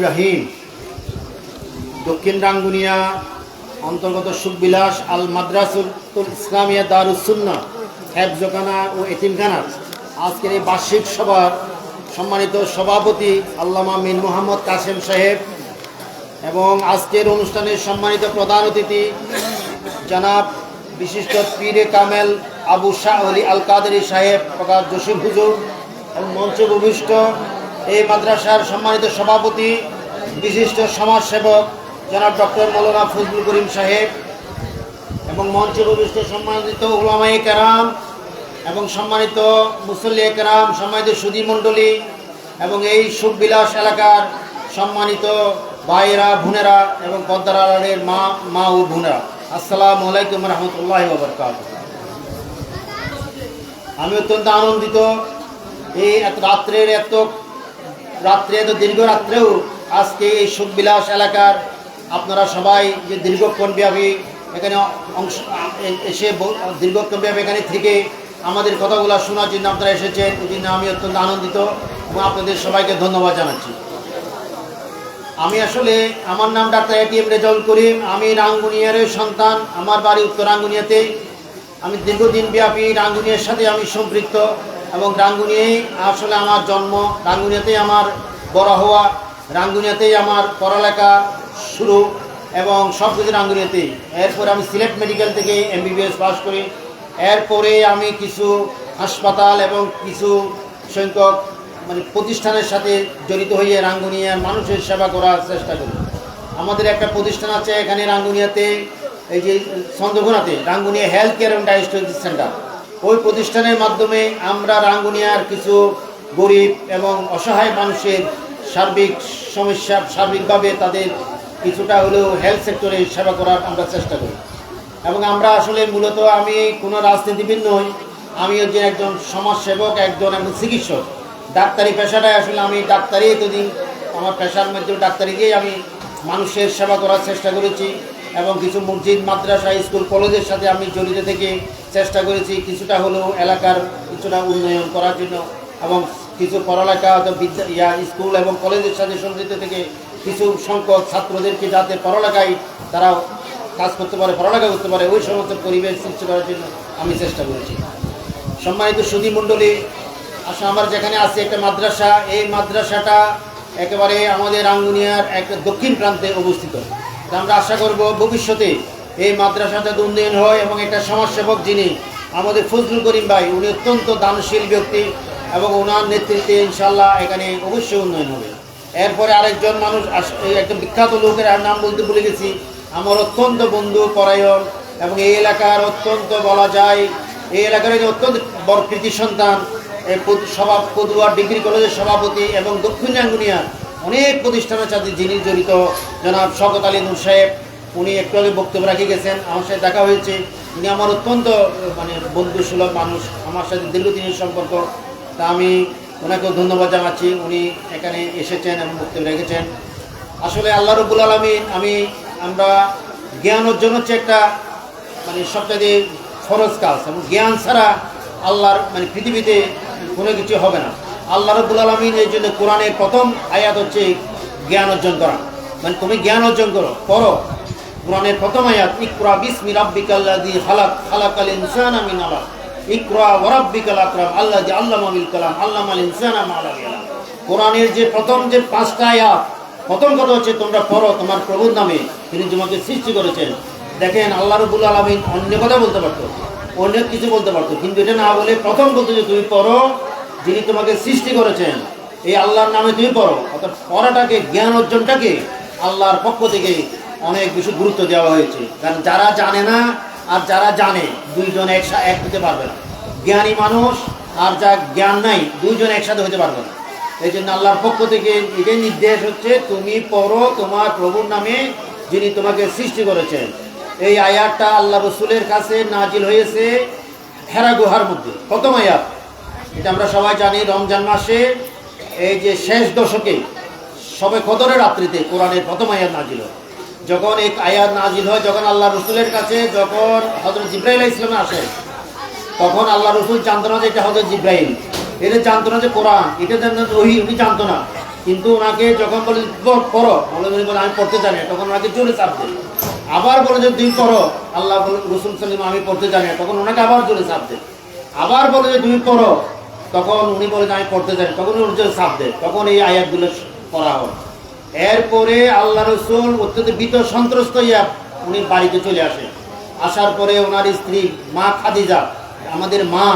রাহিম দক্ষিণ রাঙ্গুনিয়া অন্তর্গত সুখবিলাস আল মাদ্রাসুল ইসলামিয়া দারুসুন্না হেফজখানা ও এতিমখানার আজকের এই বার্ষিক সভার সম্মানিত সভাপতি আল্লামা মিন মোহাম্মদ কাসেম সাহেব এবং আজকের অনুষ্ঠানের সম্মানিত প্রধান অতিথি জনাব বিশিষ্ট পীরে কামেল আবু শাহ আলী আল কাদেরি সাহেব প্রকাশ জসিম হুজুর এবং মঞ্চে ভূমিষ্ঠ এই মাদ্রাসার সম্মানিত সভাপতি, বিশিষ্ট সমাজসেবক জনাব ডক্টর মৌলানা ফজলুল করিম সাহেব এবং মঞ্চে ভূমিষ্ঠ সম্মানিত উলামাই কেরাম এবং সম্মানিত মুসল্লি কেরাম, সম্মানিত সুদী মণ্ডলী এবং এই সুখবিলাস এলাকার সম্মানিত ভাইয়েরা, বোনেরা এবং পদ্মারের মা মা ও বোনেরা। আসসালামু আলাইকুম রহমতুল্লাহ বরকাত আমি অত্যন্ত আনন্দিত এই রাত্রের এত রাত্রে এত দীর্ঘ রাত্রেও আজকে এই সুখবিলাস এলাকার আপনারা সবাই যে দীর্ঘক্ষণ ব্যাপী এখানে অংশ, এসে ব- দীর্ঘক্ষণ ব্যাপী এখানে থেকে আমাদের কথাগুলো শোনার জন্য আপনারা এসেছেন, এই জন্য আমি অত্যন্ত আনন্দিত এবং আপনাদের সবাইকে ধন্যবাদ জানাচ্ছি। আমি আসলে আমার নাম ডাক্তার এটিএম রেজাউল করিম, আমি রাঙ্গুনিয়ারের সন্তান, আমার বাড়ি উত্তর রাঙ্গুনিয়াতে। আমি দীর্ঘদিন ব্যাপী রাঙ্গুনিয়ার সাথে আমি সম্পৃক্ত। এবং রাঙ্গুনিয়াই আসলে আমার জন্ম রাঙ্গুনিয়াতেই আমার বড় হওয়া রাঙ্গুনিয়াতেই আমার পড়ালেখা শুরু এবং সব কিছু রাঙ্গুনিয়াতেই এরপরে আমি সিলেট মেডিকেল থেকে এমবিবিএস পাস করি। এরপরে আমি কিছু হাসপাতাল এবং কিছু সংখ্যক মানে প্রতিষ্ঠানের সাথে জড়িত হয়ে রাঙ্গুনিয়ার মানুষের সেবা করার চেষ্টা করি। আমাদের একটা প্রতিষ্ঠান আছে এখানে রাঙ্গুনিয়াতে, এই যে চন্দ্রকোনাতে, Rangunia health care and diagnostic centre. ওই প্রতিষ্ঠানের মাধ্যমে আমরা রাঙ্গুনিয়ার কিছু গরিব এবং অসহায় মানুষের সার্বিক সমস্যা সার্বিকভাবে তাদের কিছুটা হলেও হেলথ সেক্টরে সেবা করার আমরা চেষ্টা করি। এবং আমরা আসলে মূলত আমি কোনো রাজনীতিবিদ নই, আমি হচ্ছে একজন সমাজসেবক, একজন এবং চিকিৎসক। ডাক্তারি পেশাটাই আসলে আমি ডাক্তারি এতদিন আমার পেশার মধ্যে ডাক্তারি দিয়েই আমি মানুষের সেবা করার চেষ্টা করেছি এবং কিছু মসজিদ, মাদ্রাসা, স্কুল, কলেজের সাথে আমি জড়িত থেকে চেষ্টা করেছি কিছুটা হলেও এলাকার কিছুটা উন্নয়ন করার জন্য এবং কিছু পড়ালেখা বিদ্যা ইয়া, স্কুল এবং কলেজের সাথে সংযুক্ত থেকে কিছু সংখ্যক ছাত্রদেরকে যাতে পড়ালেখায় তারা কাজ করতে পারে, পড়ালেখা করতে পারে, ওই সমস্ত পরিবেশ সৃষ্টি করার জন্য আমি চেষ্টা করেছি। সম্মানিত সুধী মণ্ডলী আসলে আমার যেখানে আছে, একটা মাদ্রাসা, এই মাদ্রাসাটা একেবারে আমাদের আঙ্গুনিয়ার একটা দক্ষিণ প্রান্তে অবস্থিত। আমরা আশা করব ভবিষ্যতে এই মাদ্রাসা যাতে উন্নয়ন হয় এবং একটা সমাজসেবক যিনি আমাদের ফজলুল করিম ভাই, উনি অত্যন্ত দানশীল ব্যক্তি এবং ওনার নেতৃত্বে ইনশাল্লাহ এখানে অবশ্যই উন্নয়ন হবে। এরপরে আরেকজন মানুষ একটা বিখ্যাত লোকের আর নাম বলতে ভুলে গেছি। আমার অত্যন্ত বন্ধু পরায়ণ এবং এই এলাকার অত্যন্ত বলা যায়, এই এলাকার অত্যন্ত বড় কৃতি সন্তান সভা, পদুয়া ডিগ্রি কলেজের সভাপতি এবং দক্ষিণ রাঙ্গুনিয়া অনেক প্রতিষ্ঠানের সাথে যিনি জড়িত, জনাব শকত আলী নূর সাহেব। উনি একটু আগে বক্তব্য রাখে গেছেন, আমার সাথে দেখা হয়েছে। উনি আমার অত্যন্ত মানে বন্ধু সুলভ মানুষ, আমার সাথে দীর্ঘদিনের সম্পর্ক। তা আমি ওনাকেও ধন্যবাদ জানাচ্ছি, উনি এখানে এসেছেন এবং বক্তব্য রেখেছেন। আসলে আল্লাহ রবুল আলমিন, আমি, আমরা জ্ঞান অর্জন হচ্ছে একটা মানে সবচেয়ে ফরজ কাজ এবং জ্ঞান ছাড়া আল্লাহর মানে পৃথিবীতে কোনো কিছু হবে না। আল্লাহ রবুল আলমিন এই জন্য কোরআনের প্রথম আয়াত হচ্ছে জ্ঞান অর্জন করা। মানে তুমি জ্ঞান অর্জন করো, পড়ো। কোরআনের প্রথম আয়াত, ইকরা বিসমি রাব্বিকাল্লাযী খালাক, খালাকাল ইনসানা মিন আলাক। ইকরা ওয়া রাব্বিকাল আকরাম, আল্লাযী আল্লামা বিল কালাম, আল্লামাল ইনসানা মা লাম ইয়ালাম কোরআনের যে প্রথম যে পাঁচটা আয়াত, প্রথম কথা হচ্ছে, তোমরা পড়ো তোমার প্রভুর নামে, তিনি তোমাকে সৃষ্টি করেছেন। দেখেন, আল্লাহ রবুল আলমিন অন্য কথা বলতে পারতো অনেক কিছু বলতে পারতো, কিন্তু এটা না বলে প্রথম বলতে যে, তুমি পড়ো যিনি তোমাকে সৃষ্টি করেছেন, এই আল্লাহর নামে তুমি পড়ো। অর্থাৎ পড়াটাকে, জ্ঞান অর্জনটাকে আল্লাহর পক্ষ থেকে অনেক বেশি গুরুত্ব দেওয়া হয়েছে। কারণ যারা জানে না আর যারা জানে, দুইজন একসাথে এক হতে পারবে না। জ্ঞানী মানুষ আর যা জ্ঞান নাই, দুইজন একসাথে হতে পারবে না। এই জন্য আল্লাহর পক্ষ থেকে এটাই নির্দেশ হচ্ছে, তুমি পড়ো তোমার প্রভুর নামে যিনি তোমাকে সৃষ্টি করেছেন। এই আয়াতটা আল্লাহ রসুলের কাছে নাজিল হয়েছে হেরা গুহার মধ্যে। প্রথম আয়াত, এটা আমরা সবাই জানি রমজান মাসে, এই যে শেষ দশকে, সবে কদরের রাত্রিতে কোরআনের প্রথম আয়াত নাজিল হয়। যখন এই আয়াত নাজিল হয়, যখন আল্লাহ রসুলের কাছে যখন হজরত জিব্রাইল ইসলামে আসে, তখন আল্লাহ রসুল জানতো না যে এটা হজরত জিব্রাইল। এটা জানতো না যে কোরআন, এটা জানতো ওই উনি জানতো না। কিন্তু ওনাকে যখন বলে "পড়- মৌলভী বলে আমি পড়তে জানি তখন ওনাকে জোরে চাপ দেয়। আবার বলে যে তুই পড়ো। আল্লাহ রসুল সালিম আমি পড়তে জানি তখন ওনাকে আবার জোরে চাপ দেয়। আবার বলে যে, তুমি পড়ো। তখন উনি বলে যে, আমি পড়তে জানি তখন উনি জোরে চাপ দেয়। তখন এই আয়াতগুলো পড়া হয়। এরপরে আল্লাহ রসুল অত্যন্ত বিত সন্ত্রস্ত হইয়া উনি বাড়িতে চলে আসে। আসার পরে ওনার স্ত্রী মা খাদিজা, আমাদের মা,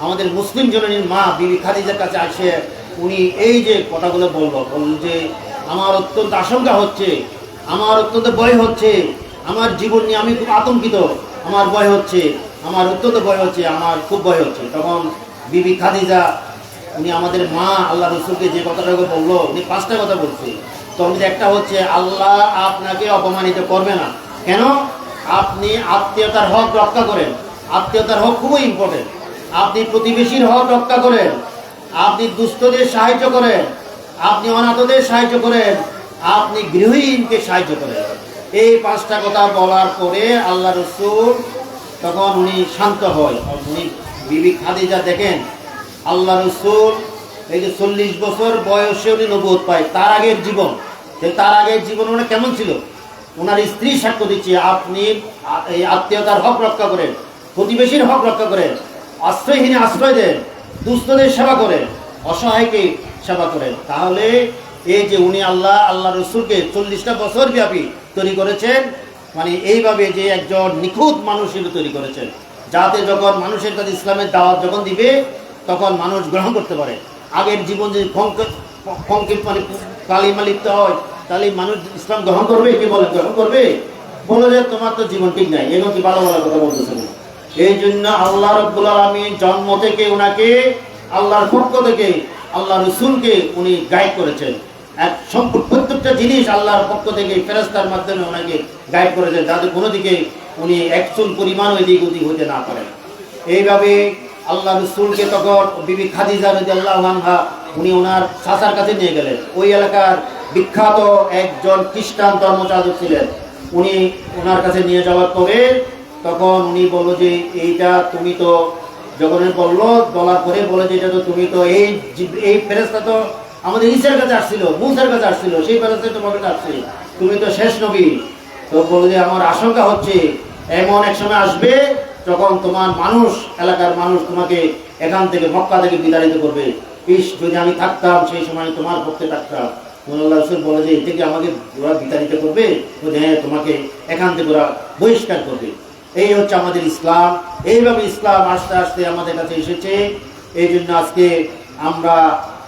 আমাদের মুসলিম জননীর মা, বিবি খাদিজার কাছে আসে। উনি এই যে কথাগুলো বলব বলল যে, আমার অত্যন্ত আশঙ্কা হচ্ছে, আমার অত্যন্ত ভয় হচ্ছে, আমার জীবন নিয়ে আমি খুব আতঙ্কিত, আমার ভয় হচ্ছে, আমার অত্যন্ত ভয় হচ্ছে, আমার খুব ভয় হচ্ছে। তখন বিবি খাদিজা, উনি আমাদের মা, আল্লাহ রসুলকে যে কথাটা বলল, উনি পাঁচটা কথা বলছে। তখন একটা হচ্ছে, আল্লাহ আপনাকে অপমানিত করবে না। কেন? আপনি আত্মীয়তার হক রক্ষা করেন। আত্মীয়তার হক খুবই ইম্পর্টেন্ট আপনি প্রতিবেশীর হক রক্ষা করেন। আপনি দুস্থদের সাহায্য করেন। আপনি অনাথদের সাহায্য করেন। আপনি গৃহহীনকে সাহায্য করেন। এই পাঁচটা কথা বলার পরে আল্লাহ রসুল তখন উনি শান্ত হয় উনি বিবি খাদিজা দেখেন। আল্লাহ রসুল এই যে চল্লিশ বছর বয়সে উনি নবোধ পায়। তার আগের জীবন। যে তার আগের জীবন উনি কেমন ছিল? ওনার স্ত্রী সাক্ষ্য দিচ্ছে, আপনি এই আত্মীয়তার হক রক্ষা করেন, প্রতিবেশীর হক রক্ষা করেন, আশ্রয়হীন আশ্রয় দেন, দুস্থদের সেবা করেন, অসহায়কে সেবা করেন। তাহলে এই যে উনি আল্লাহ আল্লাহ রসুলকে চল্লিশটা বছর ব্যাপী তৈরি করেছেন মানে এইভাবে যে একজন নিখুঁত মানুষ হিসেবে তৈরি করেছেন। যাতে যখন মানুষের কাছে ইসলামের দাওয়াত যখন দিবে, তখন মানুষ গ্রহণ করতে পারে। আগের জীবন যদি ফঙ্কিত মানে কালিমা লিপ্ত হয়। তাহলে মানুষ ইসলাম গ্রহণ করবে কি বলে? গ্রহণ করবে? বলে যে তোমার তো জীবন ঠিক নাই। এগুলো কি ভালো ভালো কথা বলতেছে এই জন্য আল্লাহ রব্বুল আলমী জন্ম থেকে ওনাকে আল্লাহর পক্ষ থেকে আল্লাহ রসুলকে উনি গাইড করেছেন। এক সম্পূর্ণ প্রত্যেকটা জিনিস আল্লাহর পক্ষ থেকে ফেরস্তার মাধ্যমে ওনাকে গাইড করেছেন। যাতে কোনো দিকে উনি একচুল পরিমাণ এদিক ওদিক হতে না পারেন। এইভাবে আল্লাহ রসুলকে তখন বিবি খাদিজা রদি আল্লাহ আনহা, উনি ওনার চাচার কাছে নিয়ে গেলেন। ওই এলাকার বিখ্যাত একজন খ্রিস্টান ধর্মচারক ছিলেন। উনি ওনার কাছে নিয়ে যাওয়ার পরে তখন উনি বলল যে, এইটা তুমি তো যখন বলল, বলার পরে বলে যে এটা তো তুমি তো এই এই ফেরেস্তা তো আমাদের ইসের কাছে আসছিল, মুসার কাছে আসছিল, সেই ফেরেস্তা তোমার কাছে আসছে, তুমি তো শেষ নবী। তো বলে যে, আমার আশঙ্কা হচ্ছে, এমন এক সময় আসবে যখন তোমার মানুষ, এলাকার মানুষ তোমাকে এখান থেকে মক্কা থেকে বিতাড়িত করবে, ইস, যদি আমি থাকতাম, সেই সময় তোমার পক্ষে থাকতাম। মোল্লা রসুল বলে যে এ থেকে আমাকে ওরা বিতাড়িত করবে? হ্যাঁ তোমাকে এখান থেকে ওরা বহিষ্কার করবে। এই হচ্ছে আমাদের ইসলাম। এইভাবে ইসলাম আস্তে আস্তে আমাদের কাছে এসেছে। এই জন্য আজকে আমরা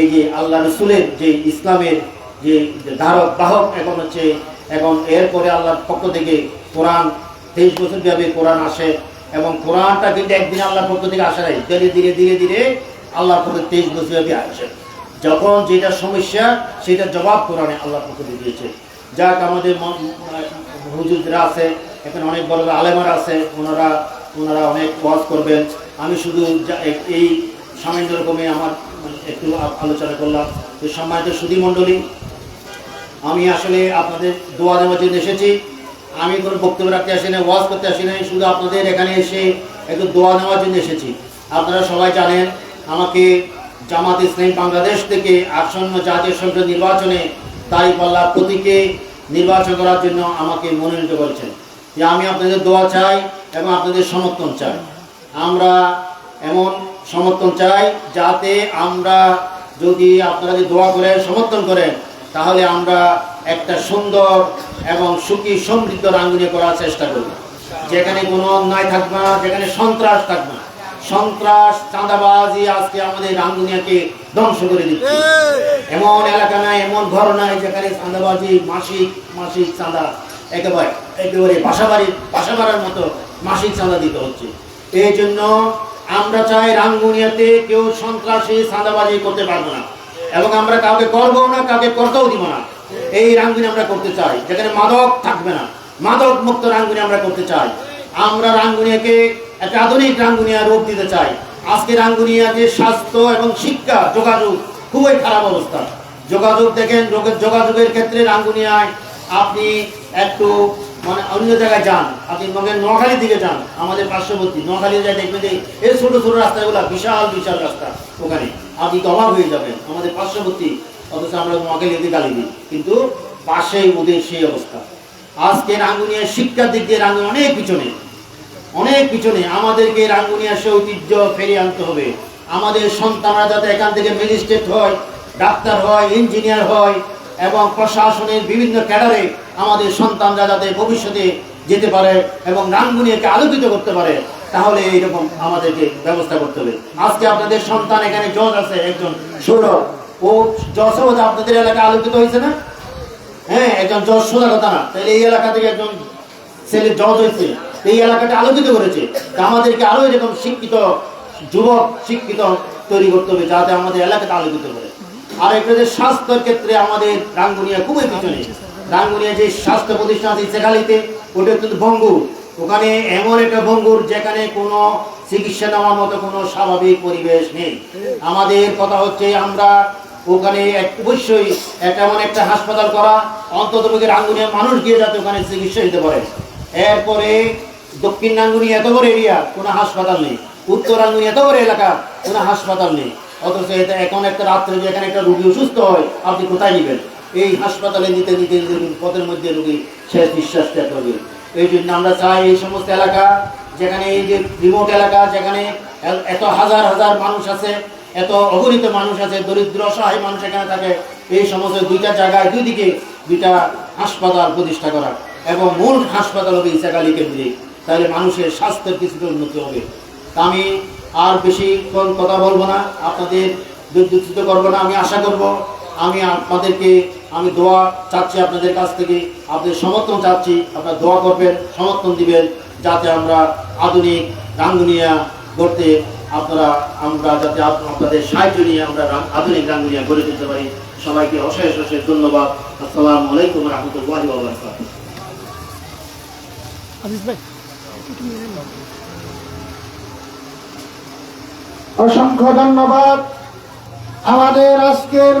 এই যে আল্লাহ রসুলের যে ইসলামের যে ধারক, বাহক এখন হচ্ছে, এখন এরপরে আল্লাহর পক্ষ থেকে কোরআন, তেইশ বছর ব্যাপী কোরআন আসে। এবং কোরআনটা কিন্তু একদিন আল্লাহর পক্ষ থেকে আসে নাই। ধীরে ধীরে ধীরে ধীরে আল্লাহর পক্ষ তেইশ বছর ব্যাপী আসে। যখন যেটা সমস্যা সেটা জবাব কোরআনে আল্লাহর পক্ষ থেকে দিয়েছে। যাক, আমাদের হুজুররা আছে, এখানে অনেক বড় আলেমারা আছে, ওনারা ওনারা অনেক ওয়াজ করবেন। আমি শুধু এই সামান্য রকমে আমার একটু আলোচনা করলাম। সম্মানিত সুধী মণ্ডলী আমি আসলে আপনাদের দোয়া দেওয়ার জন্য এসেছি। আমি কোনো বক্তব্য রাখতে আসি না ওয়াজ করতে আসি নাই, শুধু আপনাদের এখানে এসে একটু দোয়া নেওয়ার জন্য এসেছি। আপনারা সবাই জানেন, আমাকে জামাত ইসলামী বাংলাদেশ থেকে আসন্ন জাতীয় সংসদ নির্বাচনে দাঁড়িপাল্লা প্রতীকে নির্বাচন করার জন্য আমাকে মনোনীত করেছেন। যে আমি আপনাদের দোয়া চাই এবং আপনাদের সমর্থন চাই। আমরা এমন সমর্থন চাই যাতে আমরা যদি আপনারা যদি দোয়া করেন সমর্থন করেন, তাহলে আমরা একটা সুন্দর এবং সুখী সমৃদ্ধ রাঙ্গুনি করার চেষ্টা করব। যেখানে কোনো অন্যায় থাকবে না, যেখানে সন্ত্রাস থাকবে না। সন্ত্রাস, চাঁদাবাজি আজকে আমাদের রাঙ্গুনিয়াকে ধ্বংস করে দিচ্ছে। এমন এলাকা নাই, এমন ঘর নাই যেখানে চাঁদাবাজি, মাসিক মাসিক চাঁদা, একেবারে একেবারে বাসা বাড়ির বাসা বাড়ার মতো মাসিক চাঁদা দিতে হচ্ছে। এই জন্য আমরা চাই রাঙ্গুনিয়াতে কেউ সন্ত্রাসী, চাঁদাবাজি করতে পারব না। এবং আমরা কাউকে করব না, কাউকে করতেও দিব না। এই রাঙ্গুনি আমরা করতে চাই। যেখানে মাদক থাকবে না। মাদক মুক্ত রাঙ্গুনি আমরা করতে চাই। আমরা রাঙ্গুনিয়াকে একটা আধুনিক রাঙ্গুনিয়া রূপ দিতে চাই। আজকে রাঙ্গুনিয়া যে স্বাস্থ্য এবং শিক্ষা, যোগাযোগ খুবই খারাপ অবস্থা। যোগাযোগ দেখেন যোগ- যোগাযোগের ক্ষেত্রে রাঙ্গুনিয়ায় আপনি একটু মানে অন্য জায়গায় যান। আপনি মনে নোয়াখালীর দিকে যান, আমাদের পার্শ্ববর্তী। নোয়াখালী যায় দেখবেন যে এই ছোট ছোট রাস্তাগুলো বিশাল বিশাল রাস্তা। ওখানে আপনি তো অবাক হয়ে যাবেন। আমাদের পার্শ্ববর্তী অথচ আমরা তোমাকে লিখে গালি দিই। কিন্তু পাশেই ওদের সেই অবস্থা। আজকে রাঙ্গুনিয়া শিক্ষার দিক দিয়ে রাঙ্গুনি অনেক পিছনে। অনেক পিছনে। আমাদেরকে রাঙ্গুনিয়া সে ঐতিহ্য ফেরিয়ে আনতে হবে। আমাদের সন্তানরা যাতে এখান থেকে ম্যাজিস্ট্রেট হয়, ডাক্তার হয়, ইঞ্জিনিয়ার হয়, এবং প্রশাসনের বিভিন্ন ক্যাডারে আমাদের সন্তানরা যাতে ভবিষ্যতে যেতে পারে এবং রাঙ্গুনিয়াকে আলোকিত করতে পারে, তাহলে এইরকম আমাদেরকে ব্যবস্থা করতে হবে। আজকে আপনাদের সন্তান এখানে জজ আছে, একজন সৌরভ ও আপনাদের হয়েছে না? হ্যাঁ একজন কথা না। তাহলে এই এলাকা থেকে একজন ছেলে জজ হয়েছে। এই এলাকাটা আলোকিত করেছে। আমাদেরকে আরও এরকম শিক্ষিত যুবক, শিক্ষিত তৈরি করতে হবে, যাতে আমাদের এলাকাটা আলোকিত করে। আর স্বাস্থ্যের ক্ষেত্রে আমাদের রাঙ্গুনিয়া খুবই পিছনে। রাঙ্গুনিয়া যে স্বাস্থ্য প্রতিষ্ঠান আছে সেখালিতে ওটা কিন্তু ভঙ্গুর। ওখানে এমন একটা ভঙ্গুর যেখানে কোনো চিকিৎসা নেওয়ার মতো কোনো স্বাভাবিক পরিবেশ নেই। আমাদের কথা হচ্ছে আমরা ওখানে অবশ্যই একটা এমন একটা হাসপাতাল করা, অন্তত রাঙ্গুনিয়া মানুষ গিয়ে যাতে ওখানে চিকিৎসা দিতে পারে। এরপরে দক্ষিণ রাঙ্গুনি এত বড় এরিয়া কোনো হাসপাতাল নেই। উত্তর রাঙ্গুনি এত বড় এলাকা, কোনো হাসপাতাল নেই। অথচ এটা এখন একটা রাত্রে যে এখানে একটা রুগী অসুস্থ হয়, আপনি কোথায় নেবেন? এই হাসপাতালে নিতে নিতে নিতে নিতে পথের মধ্যে রুগী শেষ নিঃশ্বাস ত্যাগ করবে। এই জন্য আমরা চাই এই সমস্ত এলাকা, যেখানে এই যে রিমোট এলাকা, যেখানে এত হাজার হাজার মানুষ আছে এত অগণিত মানুষ আছে, দরিদ্র, অসহায় মানুষ এখানে থাকে। এই সমস্ত দুইটা জায়গায় দুই দিকে দুইটা হাসপাতাল প্রতিষ্ঠা করা। এবং মূল হাসপাতাল হবে ইসাকালি কেন্দ্রিক। তাহলে মানুষের স্বাস্থ্যের কিছুটা উন্নতি হবে। আমি আর বেশি কোন- কথা বলব না, আপনাদের বিদ্যুৎ করব না, আমি আশা করব। আমি আপনাদেরকে, আমি দোয়া চাচ্ছি আপনাদের কাছ থেকে। আপনাদের সমর্থন চাচ্ছি, আপনারা দোয়া করবেন, সমর্থন দিবেন, যাতে আমরা আধুনিক রাঙ্গুনিয়া গড়তে আপনারা আমরা যাতে আপনাদের সাহায্য নিয়ে আমরা আধুনিক রাঙ্গুনিয়া গড়ে তুলতে পারি সবাইকে অশেষ অশেষ ধন্যবাদ। আসসালামু আলাইকুম রহমতুল্লাহ অসংখ্য ধন্যবাদ। আমাদের আজকের